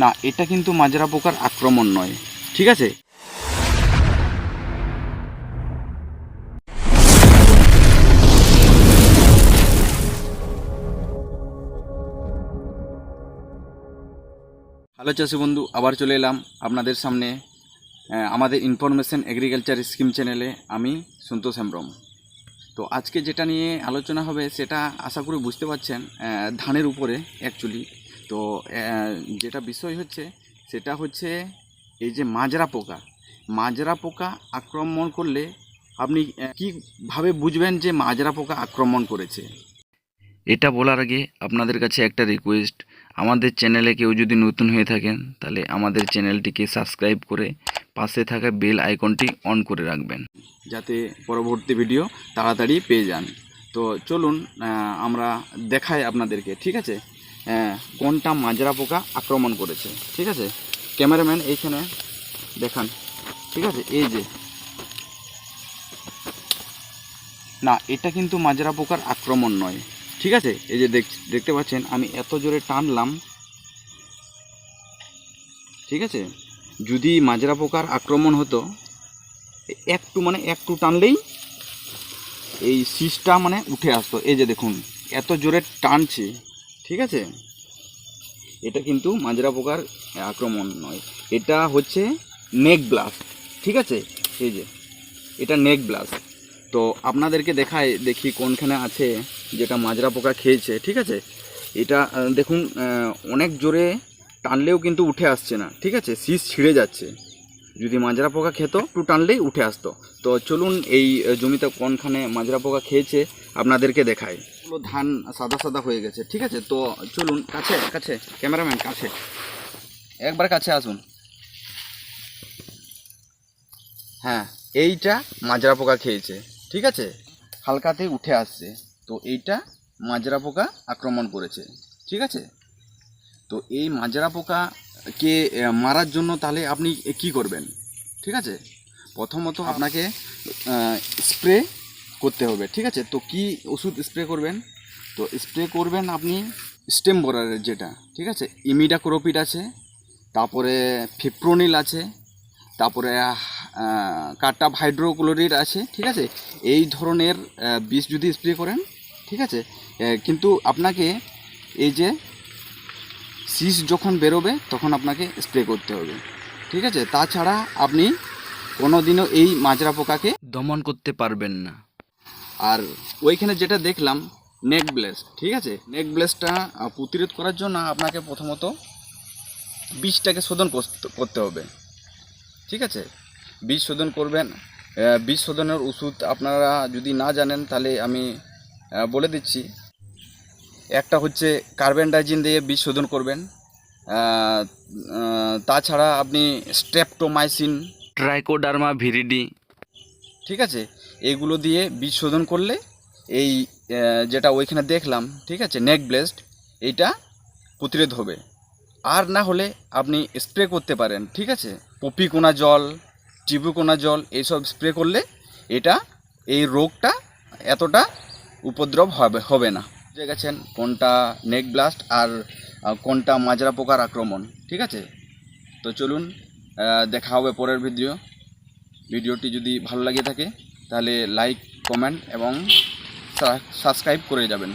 না, এটা কিন্তু মাজরা পোকার আক্রমণ নয়। ঠিক আছে? হ্যালো চাষি বন্ধু, আবার চলে এলাম আপনাদের সামনে। আমাদের ইনফরমেশন এগ্রিকালচার স্কিম চ্যানেলে আমি সন্তোষ হেমব্রম। তো আজকে যেটা নিয়ে আলোচনা হবে সেটা আশা করি বুঝতে পারছেন ধানের উপরে অ্যাকচুয়ালি তো যেটা বিষয় হচ্ছে সেটা হচ্ছে এই যে মাজরা পোকা। মাজরা পোকা আক্রমণ করলে আপনি কীভাবে বুঝবেন যে মাজরা পোকা আক্রমণ করেছে? এটা বলার আগে আপনাদের কাছে একটা রিকোয়েস্ট আমাদের চ্যানেলে কেউ যদি নতুন হয়ে থাকেন তাহলে আমাদের চ্যানেলটিকে সাবস্ক্রাইব করে পাশে থাকা বেল আইকনটি অন করে রাখবেন। যাতে পরবর্তী ভিডিও তাড়াতাড়ি পেয়ে যান। তো চলুন আমরা দেখাই আপনাদেরকে ঠিক আছে? কোনটা মাজরা পোকা আক্রমণ করেছে, ঠিক আছে? ক্যামেরাম্যান এইখানে দেখান, ঠিক আছে? এই যে। না, এটা কিন্তু মাজরা পোকার আক্রমণ নয়, ঠিক আছে? এই যে দেখ, দেখতে পাচ্ছেন, আমি এত জোরে টানলাম, ঠিক আছে? যদি মাজরা পোকার আক্রমণ হতো, একটু মানে একটু টানলেই এই শীষটা মানে উঠে আসতো। এই যে দেখুন, এত জোরে টানছে। ঠিক আছে? এটা কিন্তু মাজরা পোকার আক্রমণ নয়। এটা হচ্ছে নেক ব্লাস্ট, ঠিক আছে? এই যে, এটা নেক ব্লাস্ট। তো আপনাদেরকে দেখায়, দেখি কোনখানে আছে যেটা মাজরা পোকা খেয়েছে, ঠিক আছে? এটা দেখুন অনেক জোরে টানলেও কিন্তু উঠে আসছে না, ঠিক আছে? শীষ ছিঁড়ে যাচ্ছে। যদি মাজরা পোকা খেত, একটু টানলেই উঠে আসতো। তো চলুন এই জমিতে কোনখানে মাজরা পোকা খেয়েছে আপনাদেরকে দেখায় পুরো ধান সাদা সাদা হয়ে গেছে। ঠিক আছে? তো চলুন, কাছে কাছে, ক্যামেরাম্যান, কাছে। একবার কাছে আসুন। হ্যাঁ এইটা মাজরা পোকা খেয়েছে। ঠিক আছে? হালকাতে উঠে আসছে। তো এইটা মাজরা পোকা আক্রমণ করেছে। ঠিক আছে? তো এই মাজরা পোকাকে মারার জন্য তাহলে আপনি কি করবেন? ঠিক আছে? প্রথমত আপনাকে স্প্রে করতে হবে। ঠিক আছে? তো কি ওষুধ স্প্রে করবেন? তো স্প্রে করবেন আপনি স্টেম বোরারের যেটা ঠিক আছে? ইমিডাক্রোপিড আছে তারপরে ফিপ্রোনিল আছে তারপরে কাটা হাইড্রোক্লোরিড আছে ঠিক আছে? এই ধরনের বিষ যদি স্প্রে করেন ঠিক আছে? কিন্তু আপনাকে এই যে শীষ যখন বেরোবে তখন আপনাকে স্প্রে করতে হবে ঠিক আছে? তাছাড়া আপনি কোনোদিনও এই মাজরা পোকাকে দমন করতে পারবেন না। আর ওইখানে যেটা দেখলাম নেক ব্লেস ঠিক আছে? নেক ব্লেসটা প্রতিরোধ করার জন্য আপনাকে প্রথমত বীজটাকে শোধন করতে- করতে হবে ঠিক আছে? বীজ শোধন করবেন বীজ শোধনের ওষুধ আপনারা যদি না জানেন তাহলে আমি বলে দিচ্ছি। একটা হচ্ছে কার্বেন্ডাইজিন দিয়ে বীজ শোধন করবেন তাছাড়া আপনি স্ট্রেপ্টোমাইসিন ট্রাইকোডার্মা ভিরিডি। ঠিক আছে? এইগুলো দিয়ে বীজ শোধন করলে এই যেটা ওইখানে দেখলাম, ঠিক আছে নেক ব্লেস্ট এইটা প্রতিরোধ হবে। আর না হলে আপনি স্প্রে করতে পারেন, ঠিক আছে? পপিকোনা জল চিবুকোনা জল, এইসব স্প্রে করলে এটা এই রোগটা এতটা উপদ্রব হবে হবে না। বুঝে গেছেন কোনটা নেক ব্লাস্ট আর কোনটা মাজরা পোকার আক্রমণ, ঠিক আছে? তো চলুন দেখা হবে পরের ভিডিও ভিডিওটি যদি ভালো লাগে থাকে, তাহলে লাইক কমেন্ট এবং সাবস্ক্রাইব করে যাবেন।